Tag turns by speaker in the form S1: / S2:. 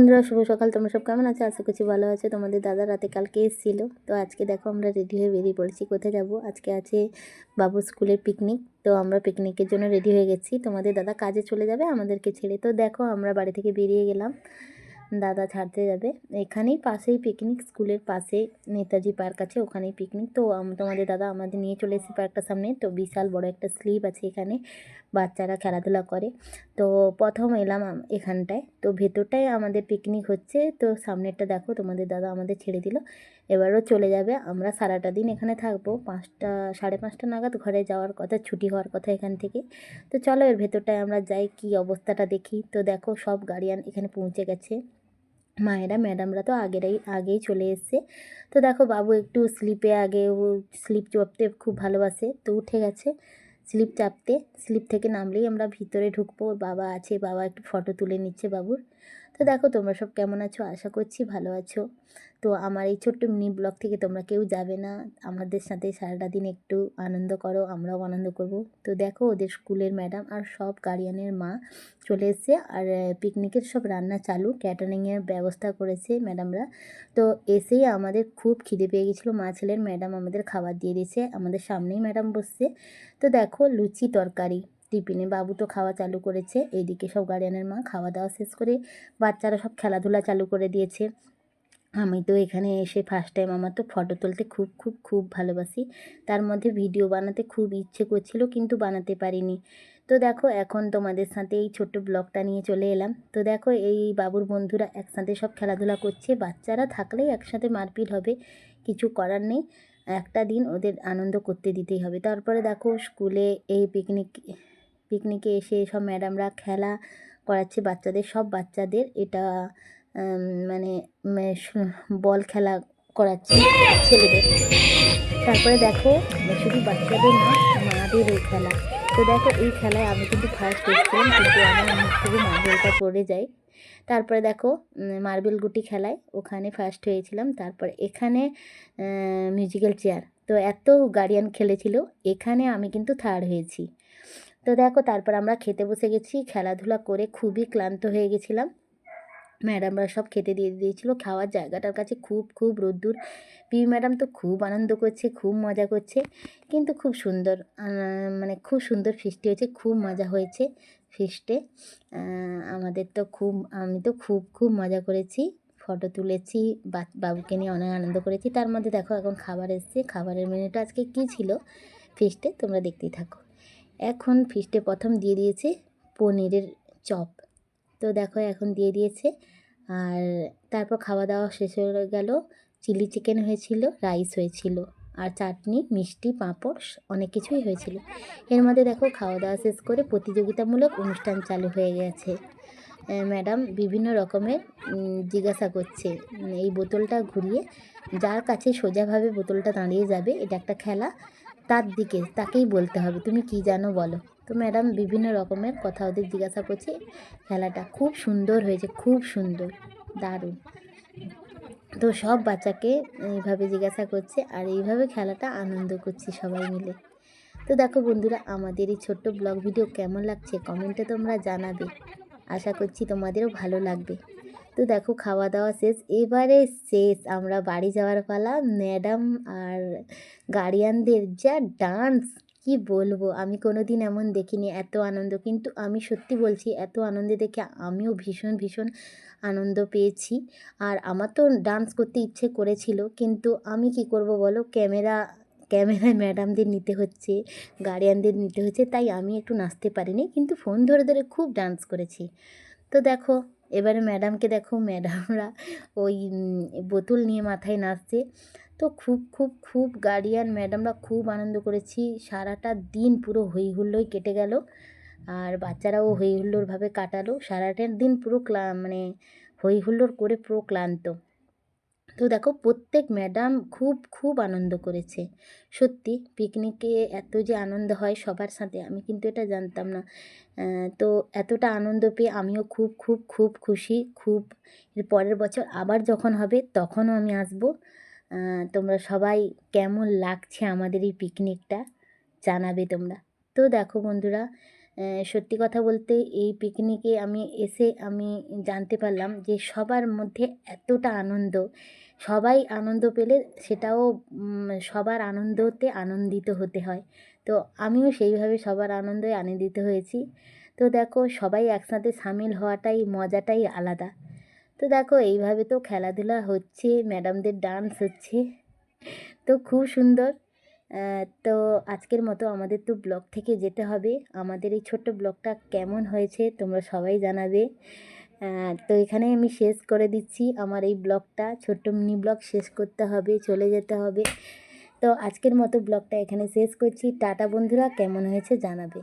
S1: বন্ধুরা, শুভ সকাল। তোমরা সব কেমন আছে? আশা করছি ভালো আছে। তোমাদের দাদা রাতে কালকে এসেছিল। তো আজকে দেখো আমরা রেডি হয়ে বেরিয়ে পড়েছি। কোথায় যাব? আজকে আছে বাবুর স্কুলের পিকনিক তো আমরা পিকনিকের জন্য রেডি হয়ে গেছি। তোমাদের দাদা কাজে চলে যাবে, আমাদেরকে ছেড়ে। তো দেখো, আমরা বাড়ি থেকে বেরিয়ে গেলাম। দাদা ছাড়তে যাবে। এখানেই পাশেই পিকনিক স্কুলের পাশে নেতাজি পার্ক আছে, ওখানেই পিকনিক তো তোমাদের দাদা আমাদের নিয়ে চলে এসেছে পার্কটার সামনে। তো বিশাল বড় একটা স্লিপ আছে এখানে, বাচ্চারা খেলাধুলা করে। তো প্রথম এলাম এখানটায়। তো ভেতরটায় আমাদের পিকনিক হচ্ছে। তো সামনেরটা দেখো, তোমাদের দাদা আমাদের ছেড়ে দিল। এবারও চলে যাবে। আমরা সারাটা দিন এখানে থাকব। পাঁচটা, সাড়ে পাঁচটা নাগাদ ঘরে যাওয়ার কথা, ছুটি হওয়ার কথা এখান থেকে। তো চলো এর ভেতরটায় আমরা যাই, কি অবস্থাটা দেখি। তো দেখো সব গাড়িয়ান এখানে পৌঁছে গেছে। মায়েরা, ম্যাডামরা তো আগেরাই, আগেই চলে এসছে। তো দেখো বাবু একটু স্লিপে আগে ও স্লিপ চাপতে খুব ভালোবাসে। তো উঠে গেছে স্লিপ চাপতে। স্লিপ থেকে নামলেই আমরা ভিতরে ঢুকবো। ওর বাবা আছে, বাবা একটু ফটো তুলে নিচ্ছে বাবুর। তো দেখো তোমরা সব কেমন আছো? আশা করছি ভালো আছো। তো আমার এই ছোট্ট মিনি ব্লগ থেকে তোমরা কেউ যাবে না। আমাদের সাথে সারাটা দিন একটু আনন্দ করো, আমরাও আনন্দ করব। তো দেখো ওদের স্কুলের ম্যাডাম আর সব গার্ডিয়ানের মা চলে এসছে আর পিকনিকের সব রান্না চালু ক্যাটারিংয়ের ব্যবস্থা করেছে ম্যাডামরা। তো এসেই আমাদের খুব খিদে পেয়ে গেছিল। মা ছেলের ম্যাডাম আমাদের খাবার দিয়ে দিয়েছে। আমাদের সামনেই ম্যাডাম বসছে। তো দেখো লুচি তরকারি। টিফিনে বাবু তো খাওয়া চালু করেছে। এইদিকে সব গার্ডিয়ানের মা খাওয়া দাওয়া শেষ করে বাচ্চারা সব খেলাধুলা চালু করে দিয়েছে। আমি তো এখানে এসে ফার্স্ট টাইম আমার তো ফটো তুলতে খুব খুব খুব ভালোবাসি। তার মধ্যে ভিডিও বানাতে খুব ইচ্ছে করছিল কিন্তু বানাতে পারিনি। তো দেখো এখন তোমাদের সাথে এই ছোট্ট ব্লগটা নিয়ে চলে এলাম। তো দেখো এই বাবুর বন্ধুরা একসাথে সব খেলাধুলা করছে। বাচ্চারা থাকলেই একসাথে মারপিট হবে, কিছু করার নেই। একটা দিন ওদের আনন্দ করতে দিতেই হবে। তারপরে দেখো স্কুলে এই পিকনিক পিকনিকে এসে সব ম্যাডামরা খেলা করাচ্ছে বাচ্চাদের, সব বাচ্চাদের এটা মানে বল খেলা করাচ্ছে ছেলেদের। তারপরে দেখো শুধু বাচ্চাদের না, মাদের এই খেলা। তো দেখো, এই খেলায় আমি কিন্তু ফার্স্ট এসেছিলাম, কিন্তু আমার মুখ থেকে মার্বেলটা পড়ে যায়। তারপরে দেখো মার্বেল গুটি খেলায় ওখানে ফার্স্ট হয়েছিলাম, তারপরে এখানে মিউজিক্যাল চেয়ার তো এত গার্ডিয়ান খেলেছিল, এখানে আমি কিন্তু থার্ড হয়েছি। তো দেখো, তারপর আমরা খেতে বসে গেছি। খেলাধুলা করে খুবই ক্লান্ত হয়ে গেছিলাম। ম্যাডামরা সব খেতে দিয়ে দিয়েছিলো। খাওয়ার জায়গাটার কাছে খুব খুব রোদ্দুর। পি ম্যাডাম তো খুব আনন্দ করছে, খুব মজা করছে। কিন্তু খুব সুন্দর মানে খুব সুন্দর ফিস্টি হয়েছে, খুব মজা হয়েছে ফিস্টে। আমাদের তো খুব, আমি তো খুব খুব মজা করেছি। ফটো তুলেছি বাবুকে নিয়ে অনেক আনন্দ করেছি। তার মধ্যে দেখো, এখন খাবার এসছে। খাবারের মেনুটা আজকে কী ছিল ফিস্টে? তোমরা দেখতেই থাকো। এখন ফিস্টে প্রথম দিয়ে দিয়েছে পনিরের চপ। তো দেখো এখন দিয়ে দিয়েছে। আর তারপর খাওয়া দাওয়া শেষ হয়ে গেল। চিলি চিকেন হয়েছিল, রাইস হয়েছিল, আর চাটনি, মিষ্টি, পাঁপড়, অনেক কিছুই হয়েছিল। এর মধ্যে দেখো খাওয়া দাওয়া শেষ করে প্রতিযোগিতামূলক অনুষ্ঠান চালু হয়ে গেছে। ম্যাডাম বিভিন্ন রকমের জিজ্ঞাসা করছে এই বোতলটা ঘুরিয়ে, যার কাছে সোজাভাবে বোতলটা দাঁড়িয়ে যাবে, এটা একটা খেলা তার দিকে, তাকেই বলতে হবে। তুমি কি জানো বলো? তো ম্যাডাম বিভিন্ন রকমের কথা ওদের জিজ্ঞাসা করছে। খেলাটা খুব সুন্দর হয়েছে, খুব সুন্দর, দারুণ। তো সব বাচ্চাকে এইভাবে জিজ্ঞাসা করছে আর এইভাবে খেলাটা আনন্দ করছি সবাই মিলে। তো দেখো বন্ধুরা, আমাদের এই ছোট্ট ব্লগ ভিডিও কেমন লাগছে কমেন্টে তোমরা জানাবে। আশা করছি তোমাদেরও ভালো লাগবে। তো দেখো খাওয়া দাওয়া শেষ। এবারে শেষ। আমরা বাড়ি যাওয়ার পালা। ম্যাডাম আর গার্ডিয়ানদের যা ডান্স, কি বলব? আমি কোনো দিন এমন দেখিনি, এত আনন্দ। কিন্তু আমি সত্যি বলছি, এত আনন্দে দেখে আমিও ভীষণ ভীষণ আনন্দ পেয়েছি। আর আমার তো ডান্স করতে ইচ্ছে করেছিল, কিন্তু আমি কি করব বলো? ক্যামেরা, ক্যামেরায় ম্যাডামদের নিতে হচ্ছে, গার্ডিয়ানদের নিতে হচ্ছে, তাই আমি একটু নাচতে পারিনি। কিন্তু ফোন ধরে ধরে খুব ডান্স করেছি। তো দেখো এবারে ম্যাডামকে দেখো, ম্যাডামরা ওই বোতল নিয়ে মাথায় নাচছে তো খুব খুব খুব গার্ডিয়ান ম্যাডামরা খুব আনন্দ করেছি। সারাটা দিন পুরো হই হুল্লোই কেটে গেল। আর বাচ্চারাও হই হুল্লোড়ভাবে কাটালো। সারাটা দিন পুরো ক্লা মানে হই হুল্লোড় করে পুরো ক্লান্ত। তো দেখো প্রত্যেক ম্যাডাম খুব খুব আনন্দ করেছে। সত্যি পিকনিকে এত যে আনন্দ হয় সবার সাথে, আমি কিন্তু এটা জানতাম না। তো এতটা আনন্দ পেয়ে আমিও খুব খুব খুব খুশি, খুব পরের বছর আবার যখন হবে তখনও আমি আসব। তোমরা সবাই কেমন লাগছে আমাদের এই পিকনিকটা জানাবে তোমরা। তো দেখো বন্ধুরা সত্যি কথা বলতে এই পিকনিকে আমি এসে আমি জানতে পারলাম যে সবার মধ্যে এতটা আনন্দ। সবাই আনন্দ পেলে সেটাও সবার আনন্দতে আনন্দিত হতে হয়। তো আমিও সেইভাবে সবার আনন্দে আনন্দিত হয়েছি। তো দেখো, সবাই একসাথে সামিল হওয়াটাই, মজাটাই আলাদা। তো দেখো, এইভাবে তো খেলাধুলা হচ্ছে ম্যাডামদের ডান্স হচ্ছে। তো খুব সুন্দর। তো আজকের মতো আমাদের তো ব্লগ থেকে যেতে হবে। আমাদের এই ছোট্ট ব্লগটা কেমন হয়েছে তোমরা সবাই জানাবে। তো এখানে আমি শেষ করে দিচ্ছি আমার এই ব্লগটা। ছোট্ট মিনি ব্লগ শেষ করতে হবে, চলে যেতে হবে। তো আজকের মতো ব্লগটা এখানে শেষ করছি। টাটা বন্ধুরা, কেমন হয়েছে জানাবে।